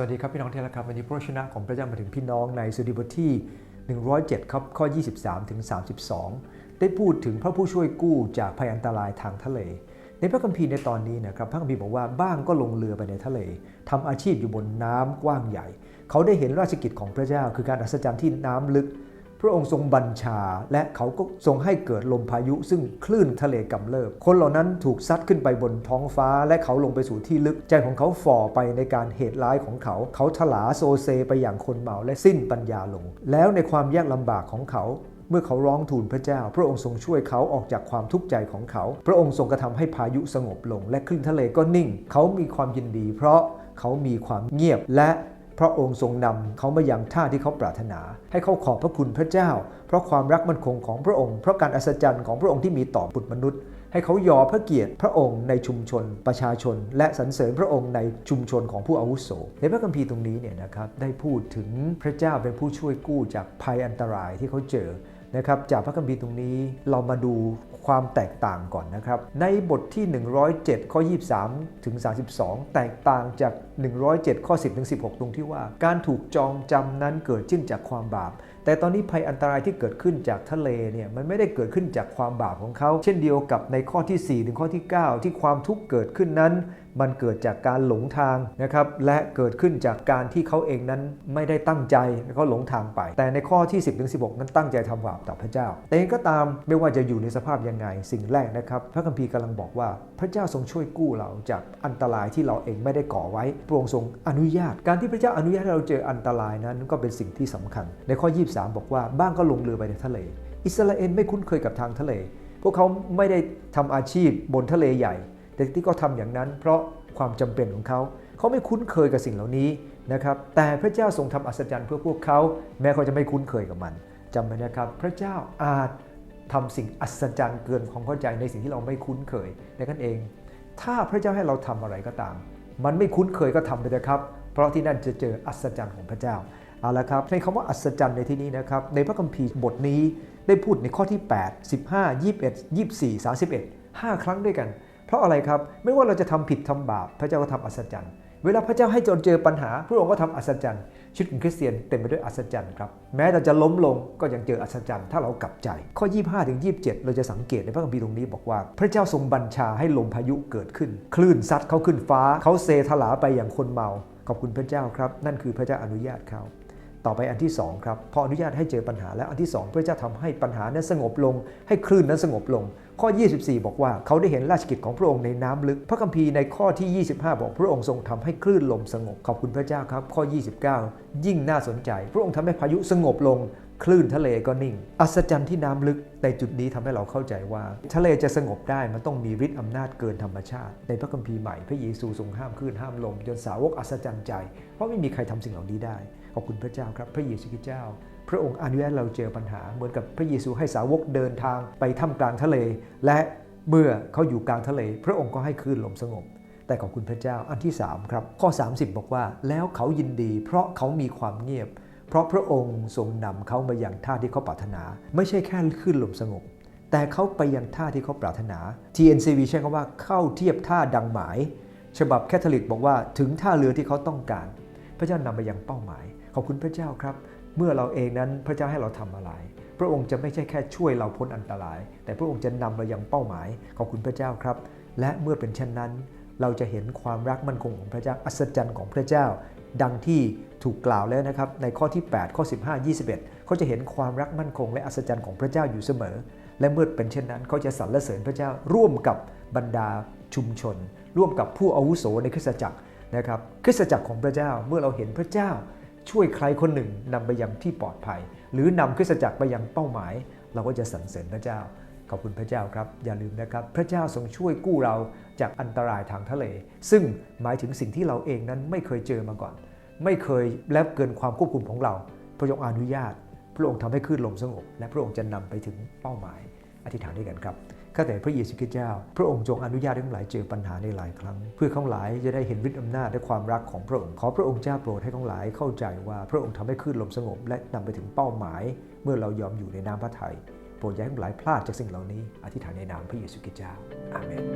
วัสดีครับพี่น้องเที่รักครับวันนี้พระชนะของพระเจ้ามาถึงพี่น้องในสุดีบทที่ 107 ครับข้อ 23 ถึง 32 ได้พูดถึงพระผู้ช่วยกู้จากภัยอันตรายทางทะเล ในพระคัมภีร์ในตอนนี้นะครับพระคัมภีร์บอกว่าบ้างก็ลงเรือไปในทะเลทำอาชีพอยู่บนน้ำกว้างใหญ่ เขาได้เห็นราชกิจของพระเจ้าคือการอัศจรรย์ที่น้ำลึก พระองค์ทรงบัญชา และเขาก็ทรงให้เกิดลมพายุ ซึ่งคลื่นทะเลกำเริบ คนเหล่านั้นถูกซัดขึ้นไปบนท้องฟ้า และเขาลงไปสู่ที่ลึก ใจของเขาฝ่อไปในการเหตุร้ายของเขา เขาถลาโซเซไปอย่างคนเมาและสิ้นปัญญาลง แล้วในความยากลำบากของเขาเมื่อเขาร้องทูลพระเจ้า พระองค์ทรงช่วยเขาออกจากความทุกข์ใจของเขา พระองค์ทรงกระทำให้พายุสงบลง และคลื่นทะเลก็นิ่ง เขามีความยินดี เพราะเขามีความเงียบและ พระองค์ทรงนำเขามายังท่าที่เขาปรารถนา ให้เขาขอบพระคุณพระเจ้า เพราะความรักมั่นคงของพระองค์ เพราะการอัศจรรย์ของพระองค์ที่มีต่อบุตรมนุษย์ ให้เขายอพระเกียรติพระองค์ในชุมชน ประชาชน และสรรเสริญพระองค์ในชุมชนของผู้อาวุโสในพระคัมภีร์ตรงนี้เนี่ยนะครับได้พูดถึงพระเจ้าเป็นผู้ช่วยกู้จากภัยอันตรายที่เขาเจอ นะครับจากพระคัมภีร์ตรงนี้เรามาดูความแตกต่างก่อนนะครับ ในบทที่ 107 ข้อ 23 ถึง 32 แตกต่างจาก 107 ข้อ 10 ถึง 16 ตรงที่ว่า การถูกจองจำนั้นเกิดขึ้นจากความบาปแต่ตอนนี้ภัยอันตรายที่เกิดขึ้นจากทะเลเนี่ยมันไม่ได้เกิดขึ้นจากความบาปของเขา เช่นเดียวกับในข้อที่ 4 ถึงข้อที่ 9 ที่ความทุกข์เกิดขึ้นนั้น มันเกิดจากการหลงทางนะครับและเกิดขึ้นจากการที่เขาเองนั้นไม่ได้ตั้งใจเขาหลงทางไป แต่ในข้อที่ 10ถึง16 นั้นตั้งใจทำบาปต่อพระเจ้า แต่ยังก็ตามไม่ว่าจะอยู่ในสภาพยังไงสิ่งแรกนะครับ พระคัมภีร์กำลังบอกว่าพระเจ้าทรงช่วยกู้เราจากอันตรายที่เราเองไม่ได้ก่อไว้พระองค์ทรงอนุญาต การที่พระเจ้าอนุญาตให้เราเจออันตรายนั้นก็เป็นสิ่งที่สำคัญ ในข้อ23 บอกว่าบ้างก็ลงเรือไปในทะเล อิสราเอลไม่คุ้นเคยกับทางทะเล พวกเขาไม่ได้ทำอาชีพบนทะเลใหญ่ แต่ที่เขาทำอย่างนั้น เพราะความจำเป็นของเขาเขาไม่คุ้นเคยกับสิ่งเหล่านี้นะครับแต่พระเจ้าทรงทำอัศจรรย์เพื่อพวกเขา แม้เขาจะไม่คุ้นเคยกับมันจำไว้นะครับ พระเจ้าอาจทำสิ่งอัศจรรย์เกินความเข้าใจในสิ่งที่เราไม่คุ้นเคยในกันเอง ถ้าพระเจ้าให้เราทำอะไรก็ตาม มันไม่คุ้นเคยก็ทำไปเลยครับ เพราะที่นั่นจะเจออัศจรรย์ของพระเจ้า เอาละครับในคำว่าอัศจรรย์ในที่นี้นะครับในพระคัมภีร์บทนี้ได้พูดในข้อที่ 8 15 21 24 31 5 ครั้งด้วยกัน เพราะอะไรครับไม่ว่าเราจะทำผิดทำบาปพระเจ้าก็ทำอัศจรรย์ เวลาพระเจ้าให้จนเจอปัญหา พระองค์ก็ทำอัศจรรย์ชีวิตของคริสเตียนเต็มไปด้วยอัศจรรย์ครับแม้เราจะล้มลงก็ยังเจออัศจรรย์ถ้าเรากลับใจ ข้อ 25ถึง27 เราจะสังเกตในพระคัมภีร์ตรงนี้บอกว่า พระเจ้าทรงบัญชาให้ลมพายุเกิดขึ้น คลื่นซัดเขาขึ้นฟ้าเขาเซทลาไปอย่างคนเมาขอบคุณพระเจ้าครับ นั่นคือพระเจ้าอนุญาตเขา ต่อไปอันที่2ครับพออนุญาตให้เจอปัญหาแล้วอันที่ 2 พระเจ้าทำให้ปัญหานั้นสงบลง ให้คลื่นนั้นสงบลง ข้อ 24 บอกว่าเขาได้เห็นราชกิจของพระองค์ในน้ำลึก พระคัมภีร์ในข้อที่ 25 บอกพระองค์ทรงทำให้คลื่นลมสงบขอบคุณพระเจ้าครับ ข้อ 29 ยิ่งน่าสนใจ พระองค์ทำให้พายุสงบลง คลื่นทะเลก็นิ่ง อัศจรรย์ที่น้ำลึกในจุดนี้ทำให้เราเข้าใจว่า ทะเลจะสงบได้มันต้องมีฤทธิ์อำนาจเกินธรรมชาติ ในพระคัมภีร์ใหม่พระเยซูทรงห้ามคลื่นห้ามลมจนสาวกอัศจรรย์ใจ เพราะไม่มีใครทำสิ่งเหล่านี้ได้ ขอบคุณพระเจ้าครับ พระเยซูคริสต์เจ้า พระองค์อนุญาตเราเจอปัญหา เหมือนกับพระเยซูให้สาวกเดินทางไปท่ามกลางทะเล และเมื่อเขาอยู่กลางทะเล พระองค์ก็ให้คลื่นลมสงบ แต่ขอบคุณพระเจ้าอันที่3ครับข้อ 30 บอกว่า แล้วเขายินดี เพราะเขามีความเงียบ เพราะพระองค์ทรงนำเขามาอย่างท่าที่เขาปรารถนา ไม่ใช่แค่คลื่นลมสงบแต่เขาไปยังท่าที่เขาปรารถนา TNCV ใช้คำว่าเข้าเทียบท่าดังหมาย ฉบับแคทอลิกบอกว่าถึงท่าเรือที่เขาต้องการ พระเจ้านำไปยังเป้าหมาย ขอบคุณพระเจ้าครับ เมื่อเราเองนั้นพระเจ้าให้เราทำอะไร พระองค์จะไม่ใช่แค่ช่วยเราพ้นอันตราย แต่พระองค์จะนำเรายังเป้าหมาย ขอบคุณพระเจ้าครับ และเมื่อเป็นเช่นนั้น เราจะเห็นความรักมั่นคงของพระเจ้าอัศจรรย์ของพระเจ้า ดังที่ถูกกล่าวแล้วนะครับในข้อที่ 8 ข้อ 15 21 เขาจะเห็นความรักมั่นคง และอัศจรรย์ของพระเจ้าอยู่เสมอ และเมื่อเป็นเช่นนั้นเขาจะสรรเสริญพระเจ้าร่วมกับบรรดาชุมชน ร่วมกับผู้อาวุโสในคริสตจักรนะครับคริสตจักรของพระเจ้าเมื่อเราเห็นพระเจ้า ช่วยใครคนหนึ่งนำไปยังที่ปลอดภัย หรือนำคริสตจักรไปยังเป้าหมาย เราก็จะสรรเสริญพระเจ้า ขอบคุณพระเจ้าครับ อย่าลืมนะครับ พระเจ้าทรงช่วยกู้เราจากอันตรายทางทะเล ซึ่งหมายถึงสิ่งที่เราเองนั้นไม่เคยเจอมาก่อน ไม่เคยและเกินความควบคุมของเรา พระองค์อนุญาต พระองค์ทำให้คลื่นลมสงบ และพระองค์จะนำไปถึงเป้าหมาย อธิษฐานด้วยกันครับ ข้าแต่พระเยซูคริสต์เจ้า พระองค์จงอนุญาตให้ทั้งหลายเจอปัญหาในหลายครั้ง เพื่อข้างหลายจะได้เห็นฤทธิ์อำนาจและความรักของพระองค์ ขอพระองค์เจ้าโปรดให้ทั้งหลายเข้าใจว่าพระองค์ทำให้คลื่นลมสงบ และนำไปถึงเป้าหมาย เมื่อเรายอมอยู่ในน้ำพระทัยโปรดอย่าให้ทั้งหลายพลาดจากสิ่งเหล่านี้ อธิษฐานในนามพระเยซูคริสต์เจ้า อาเมน